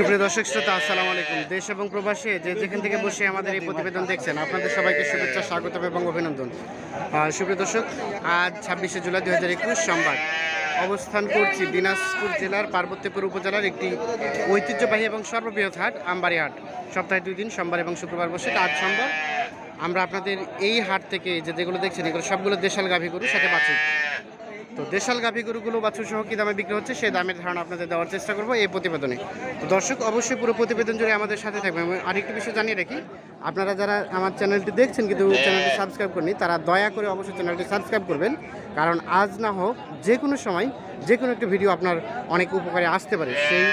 সুপ্রিয় দর্শক, শ্রোতা, আসসালামু আলাইকুম। দেশ এবং প্রবাসে যে যেখান থেকে বসে আমাদের এই প্রতিবেদন দেখছেন, আপনাদের সবাইকে শুভেচ্ছা স্বাগত এবং অভিনন্দন। সুপ্রিয় দর্শক, আজ ছাব্বিশে জুলাই দু হাজার একুশ সোমবার। অবস্থান করছি দিনাজপুর জেলার পার্বত্যপুর উপজেলার একটি ঐতিহ্যবাহী এবং সর্ববৃহৎ হাট, আমবাড়ি হাট। সপ্তাহে দুই দিন, সোমবার এবং শুক্রবার বসে আজ সোমবার। আমরা আপনাদের এই হাট থেকে যে যেগুলো দেখছেন, এগুলো সবগুলো দেশাল গাভী গরু, সাথে বাছুর। তো দেশাল গাভী গরুগুলো বাছুর সহ কী দামে বিক্রি হচ্ছে, সেই দামের ধারণা আপনাদের দেওয়ার চেষ্টা করব এই প্রতিবেদনে। তো দর্শক, অবশ্যই পুরো প্রতিবেদন জুড়ে আমাদের সাথে থাকবেন। এবং আরেকটি বিষয় জানিয়ে রাখি, আপনারা যারা আমার চ্যানেলটি দেখছেন কিন্তু চ্যানেলটি সাবস্ক্রাইব করেনি তারা দয়া করে অবশ্যই চ্যানেলটি সাবস্ক্রাইব করবেন, কারণ আজ না হোক যে কোনো সময় যে কোনো একটা ভিডিও আপনার অনেক উপকারে আসতে পারে। সেই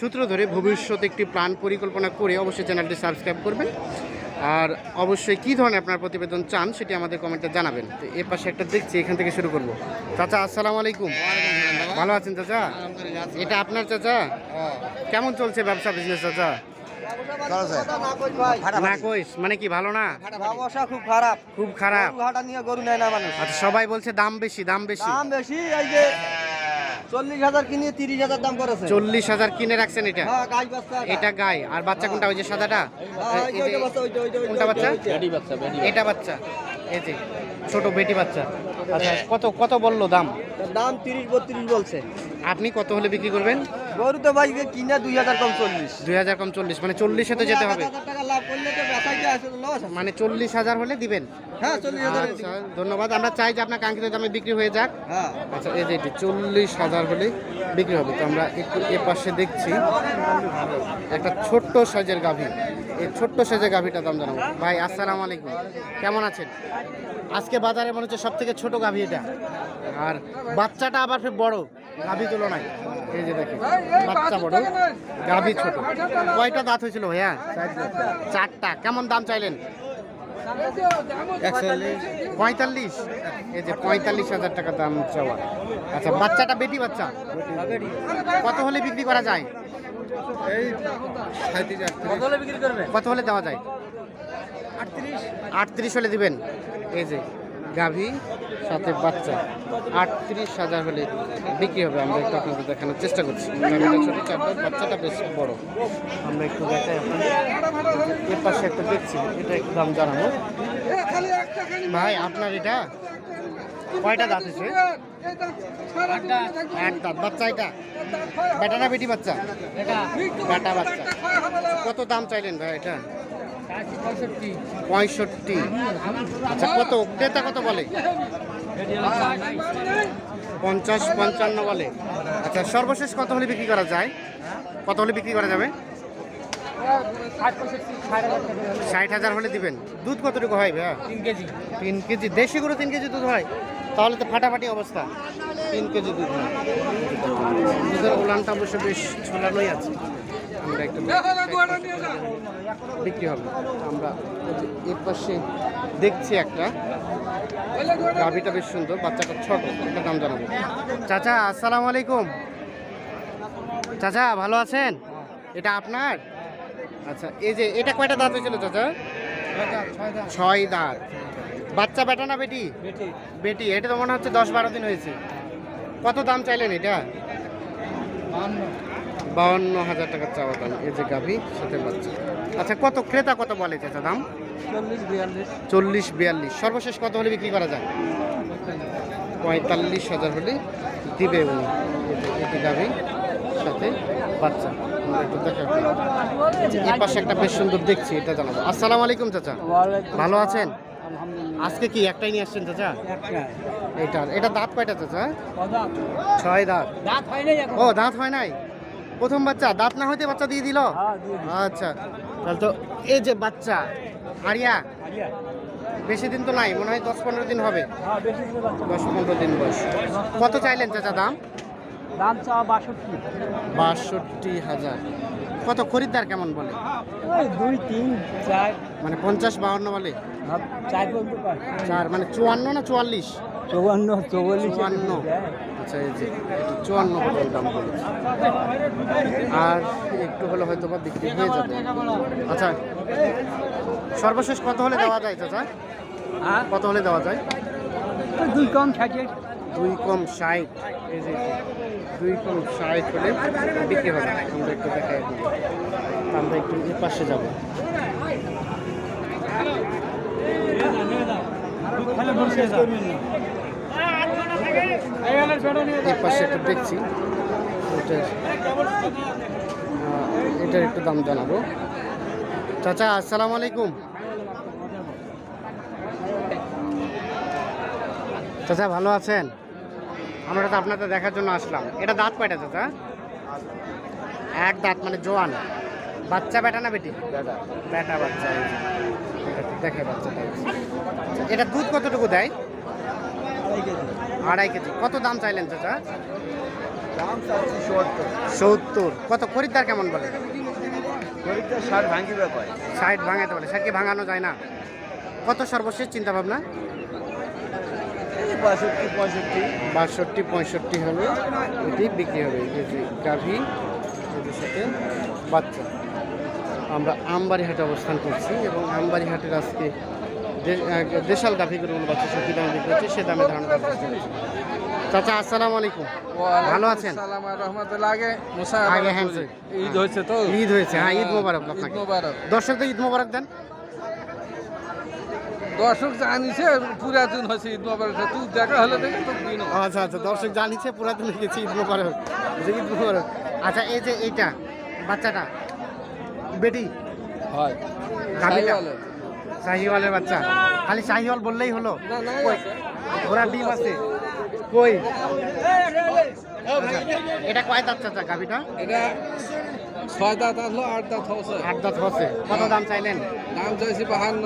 সূত্র ধরে ভবিষ্যতে একটি প্ল্যান পরিকল্পনা করে অবশ্যই চ্যানেলটি সাবস্ক্রাইব করবেন। আর অবশ্যই কী ধরনের আপনার প্রতিবেদন চান সেটি আমাদের কমেন্টে জানাবেন। তো এর পাশে একটা দেখছি এখান থেকে শুরু করব। চাচা আসসালামু আলাইকুম। ভালো আছেন চাচা? এটা আপনার চাচা? কেমন চলছে ব্যবসা বিজনেস চাচা? মানে কি ভালো না? খুব খারাপ। খুব খারাপ। নিয়ে গরু নেয় না মানুষ। আচ্ছা সবাই বলছে দাম বেশি দাম বেশি। দাম বেশি এই যে চল্লিশ হাজার কিনে তিরিশ হাজার দাম করেছে। চল্লিশ হাজার কিনে রাখছেন এটা? হ্যাঁ এটা। আর বাচ্চা কোনটা? ওই যে সাদাটা? কোনটা বাচ্চা? এটা বাচ্চা। এই যে ছোট বেটি বাচ্চা। আচ্ছা কত কত বলল দাম? দাম তিরিশ বত্রিশ বলছে। আপনি কত হলে বিক্রি করবেন? গরু তো ভাই কিনে দুই হাজার কম চল্লিশ। দুই হাজার কম চল্লিশ মানে চল্লিশে তো যেতে হবে। টাকা লাভ করলে তো মানে চল্লিশ হাজার হলে দিবেন। হ্যাঁ চল্লিশ হাজার আচ্ছা ধন্যবাদ। আমরা চাই যে আপনার কাঙ্ক্ষিত দামে বিক্রি হয়ে যাক। হ্যাঁ। আচ্ছা এই যে এটি চল্লিশ হাজার হলে বিক্রি হবে। তো আমরা একটু এ পাশে দেখছি একটা ছোট্ট সাইজের গাভী। এই ছোট্ট সাইজের গাভীটা দাম জানাব। ভাই আসসালামু আলাইকুম। কেমন আছেন? আজকে বাজারে মনে হচ্ছে সব থেকে ছোট গাভী এটা। আর বাচ্চাটা আবার ফের বড় গাভী তুলনায়। এই যে দেখেন বাচ্চা বড় গাভী ছোট। কয়টা দাঁত হয়েছিল ভাইয়া? চারটা। কেমন দাম চাইলেন? পঁয়তাল্লিশ? এই যে পঁয়তাল্লিশ হাজার টাকা দাম চাওয়া। আচ্ছা বাচ্চাটা বেটি বাচ্চা? কত হলে বিক্রি করা যায়? কত হলে বিক্রি করবে কত হলে দেওয়া যায়? আটত্রিশ। আটত্রিশ হলে দিবেন। এই যে গাভী সাথে বাচ্চা। আটত্রিশ হাজার হলে বিক্রি হবে। আমরা একটু আপনাদের দেখানোর চেষ্টা করছি। গাভীটা ছোট চারটা বাচ্চাটা বেশ বড়। আমরা একটু দেখাই আপনাদের। এর পাশে একটা দেখছি এটা একটু দাম জানাব। ভাই আপনার এটা? কয়টা দাঁত আছে এক দাঁত। বাচ্চা এটা? বেটা না বেটি বাচ্চা? বেটা বাচ্চা। কত দাম চাইলেন ভাই এটা? পঁয়ষট্টি। আচ্ছা কত? ক্রেতা কত বলে? পঞ্চাশ পঞ্চান্ন বলে। আচ্ছা সর্বশেষ কত হলে বিক্রি করা যায়? কত হলে বিক্রি করা যাবে? ষাট হাজার হলে দিবেন। দুধ কতটুকু হয় ভাইয়া? তিন কেজি। তিন কেজি। দেশি গরু তিন কেজি দুধ হয়? তাহলে তো ফাটাফাটি অবস্থা। তিন কেজি দুধ হয়। দুধের উলানটা অবশ্য বেশ ঝোলানোই আছে। আমরা একটু বিক্রি হবে। আমরা এর পাশে দেখছি একটা। গাভিটা বেশ সুন্দর বাচ্চাটা ছোট এটা দাম জানাব। চাচা আসসালামু আলাইকুম। চাচা ভালো আছেন? এটা আপনার? আচ্ছা এই যে এটা কয়টা দাঁত হয়েছিল চাচা? ছয় দাঁত। বাচ্চা বেটা না বেটি? বেটি। এটা তো মনে হচ্ছে দশ বারো দিন হয়েছে। কত দাম চাইলেন এটা? বাউন্ন হাজার টাকা চাওয়া দাম এই যে গাভী সাথে বাচ্চা। আচ্ছা কত ক্রেতা কত বলে চাচা দাম? চল্লিশ বিয়াল্লিশ। চল্লিশ বিয়াল্লিশ। সর্বশেষ কত হলে বিক্রি করা যায়? পঁয়তাল্লিশ হাজার হলে দিবে উনি। এটি গাভী সাথে বাচ্চা। আমরা একটু দেখা এই পাশে একটা বেশ সুন্দর দেখছি এটা জানাব। আসসালামু আলাইকুম চাচা। ভালো আছেন? আজকে কি একটাই নিয়ে আসছেন চাচা? এটা এটা দাঁত কয়টা চাচা? ছয় দাঁত। দাঁত হয় নাই ও দাঁত হয় নাই? প্রথম বাচ্চা দাঁত না হইতে বাচ্চা দিয়ে দিল? হ্যাঁ, আচ্ছা তাহলে তো এই যে বাচ্চা আরিয়া বেশি দিন তো নাই মনে হয় দশ পনেরো দিন হবে। হ্যাঁ দশ পনেরো দিন বয়স। কত চাইলেন চাচা দাম? দাম চাওয়া বাষট্টি। বাষট্টি হাজার। কত খরিদ্দার কেমন বলে? দুই তিন চার। মানে পঞ্চাশ বাহান্ন বলে? চার পায়। চার মানে চুয়ান্ন না চুয়াল্লিশ? চৌবান্ন চৌবাল্লিশ চুয়ান্ন। আচ্ছা এই যে এটা চুয়ান্ন পর্যন্ত দাম বলেছে আর একটু হলে হয়তো বা বিক্রি হয়ে যাবে। আচ্ছা সর্বশেষ কত হলে দেওয়া যায় চাচা? হ্যাঁ? কত হলে দেওয়া যায়? দুই কম থাকে দুই কম ষাট। এই যে দুই কম ষাট হলে বিক্রি হবে। আমরা একটু দেখাই। আমরা একটু এর পাশে যাব। এর পাশে একটু দেখছি। এটার এটার একটু দাম জানাব। চাচা আসসালামু আলাইকুম। চাচা ভালো আছেন? আমরা তো আপনাদের দেখার জন্য আসলাম। এটা দাঁত কয়টা চাচা? এক দাঁত মানে জোয়ান। বাচ্চা বেটা না বেটি? বেটা বাচ্চা। দেখে বাচ্চাটা। এটা দুধ কতটুকু দেয়? আড়াই কেজি। কত দাম চাইলেন চাচা? সত্তর। কত? খরিদ্দার কেমন বলে? ষাট ভাঙাতে বলে। ষাট কি ভাঙানো যায় না। কত সর্বশেষ চিন্তা ভাবনা বাষট্টি পঁয়ষট্টি। বাষট্টি পঁয়ষট্টি হবে। এটি বিক্রি হবে। গাভী সাথে বাচ্চা। আমরা আমবাড়ি হাটে অবস্থান করছি এবং আমবাড়ি হাটের আজকে দেশাল গাভীগুলো বাচ্চা সত্যি দামে বিক্রি হচ্ছে? সে দামে ধারণা করছি। চাচা আসসালামু আলাইকুম। ভালো আছেন? আগে মুসা আগে হ্যান্ডশেক। ঈদ হয়েছে তো? ঈদ হয়েছে হ্যাঁ ঈদ মোবারক আপনাকে। মোবারক। দর্শক তো ঈদ মোবারক দেন। দর্শক জানিছে পুরাতন হয়েছে ঈদ মোবারক। তুই দেখা হলে দেখে তো দিন আচ্ছা আচ্ছা দর্শক জানিছে পুরাতন গেছি ঈদ মোবারক। যে ঈদ মোবারক। আচ্ছা এই যে এইটা বাচ্চাটা বেটি? হয়। শাহিওয়ালের বাচ্চা। খালি শাহিওয়াল বললেই হলো। না না ওরা ডিম আছে। কই? আচ্ছা, এটা কয় দাঁত চাচা গাভিটা? এটা ছয় দাঁত আসলো আট দাঁত হচ্ছে। আট দাঁত হচ্ছে। কত দাম চাইলেন? দাম চাইছি বাহান্ন।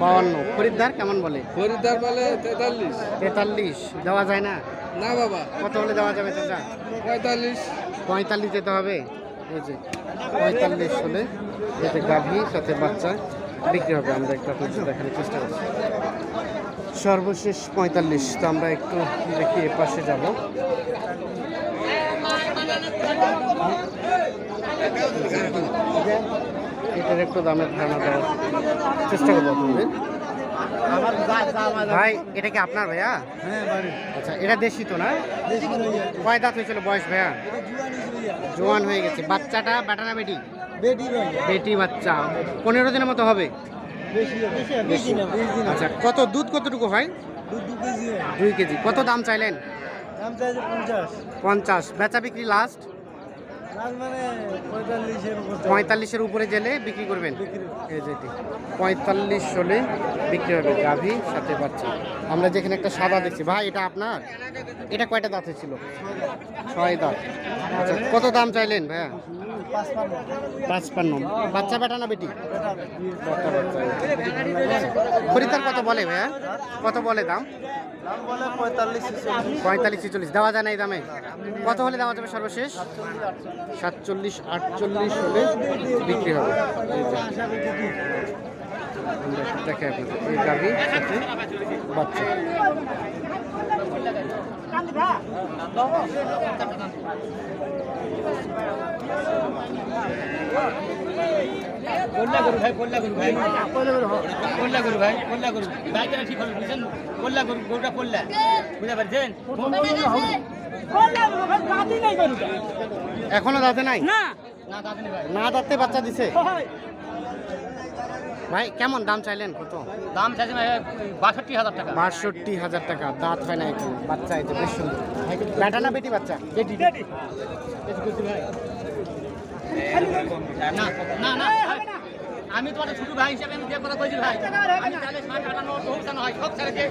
বাউান্ন খরিদ্দার কেমন বলে? খরিদ্দার বলে তেতাল্লিশ। তেতাল্লিশ। দেওয়া যায় না? না বাবা। কত হলে দেওয়া যাবে চাচা? পঁয়তাল্লিশ। পঁয়তাল্লিশ যেতে হবে। এই যে পঁয়তাল্লিশ হলে এতে গাভী সাথে বাচ্চা। বিক্রি হবে আমরা একটু আপনাদের দেখানোর চেষ্টা করছি। সর্বশেষ পঁয়তাল্লিশ তো আমরা একটু দেখি এ পাশে যাব। এটার একটু দামের ধারণা দেওয়ার চেষ্টা করব আপনাদের। ভাই এটা কি আপনার ভাইয়া? হ্যাঁ আচ্ছা এটা দেশি তো না? কয় দাঁত হয়েছিল বয়স ভাইয়া? জুয়ানি হয়ে গেছে। বাচ্চাটা বেটা না বেটি? বেটি বাচ্চা। পনেরো দিনের মতো হবে? আচ্ছা কত দুধ কতটুকু হয়? দুই কেজি। কত দাম চাইলেন? পঞ্চাশ। বেচা বিক্রি লাস্ট মানে পঁয়তাল্লিশের উপর চাই। পঁয়তাল্লিশের উপরে গেলে বিক্রি করবেন? পঁয়তাল্লিশ হলে বিক্রি হবে গাভী সাথে বাচ্চা। আমরা যেখানে একটা সাদা দেখছি। ভাই এটা আপনার? এটা কয়টা দাঁতে ছিল? ছয় দাঁত। আচ্ছা কত দাম চাইলেন ভাইয়া? পাঁচপান্ন। বাচ্চা বেটা না বেটি? বাচ্চা কত বলে ভাইয়া? কত বলে দাম? পঁয়তাল্লিশ ছেচল্লিশ। দেওয়া যায় না এই দামে? কত হলে দেওয়া যাবে সর্বশেষ? সাতচল্লিশ, আটচল্লিশ হলে বিক্রি হবে। দেখাই আপনাদের এই গাভি সাথে বাচ্চা। কোল্লা গরু ভাই কোল্লা গরু ভাই। কোল্লা গরু ভাই কোল্লা গরু। ভাই কেন ঠিক হবে বুঝছেন? কোল্লা গরু গরুটা কোল্লা। বুঝতে পারছেন? এখনও দাঁতে নাই? না। না দাদা নেই ভাই। না দাঁতে বাচ্চা দিছে? ভাই কেমন দাম চাইলেন? কত? দাম চাইছে ভাই বাষট্টি হাজার টাকা। বাষট্টি হাজার টাকা। দাঁত হয় না এখন বাচ্চা এই বেশ সুন্দর। বেটা না বেটি বাচ্চা? বেটি। না না না। আমি তোমার ছোট ভাই হিসেবে আমি যে কথা কইছি ভাই। আমি তাহলে ষাট আটান্ন বহু হয় সব ছেড়ে দিয়ে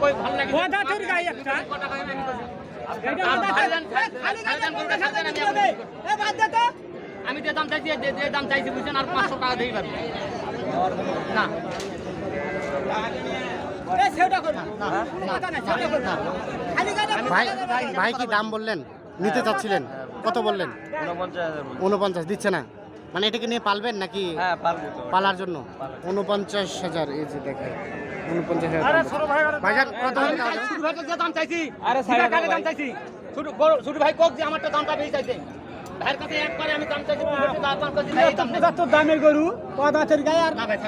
কই ভালো লাগে কথা তোর গাই একটা। কথা কই আমি কইছি। যে দাম চাইছি যে যে দাম চাইছি বুঝছেন আর পাঁচশো টাকা দিই পারব না। ভাই ভাই কি দাম বললেন? নিতে চাচ্ছিলেন? কত বললেন? ঊনপঞ্চাশ উনপঞ্চাশ দিচ্ছে না? মানে এটাকে নিয়ে পালবেন নাকি হ্যাঁ পারব তো। পালার জন্য? উনপঞ্চাশ হাজার এই যে দেখে উনপঞ্চাশ হাজার দাম। ভাইজান কত হলে চাইছি। আরে দাম চাইছি। ছোট বড় ছোট ভাই কক যে আমারটা দামটা বেশি চাইছে। ভাইয়ের কাছে একবারে আমি দাম চাইছি দাম চাইছি, দামের গরু পদার্থের গায়ে আর না ভাই।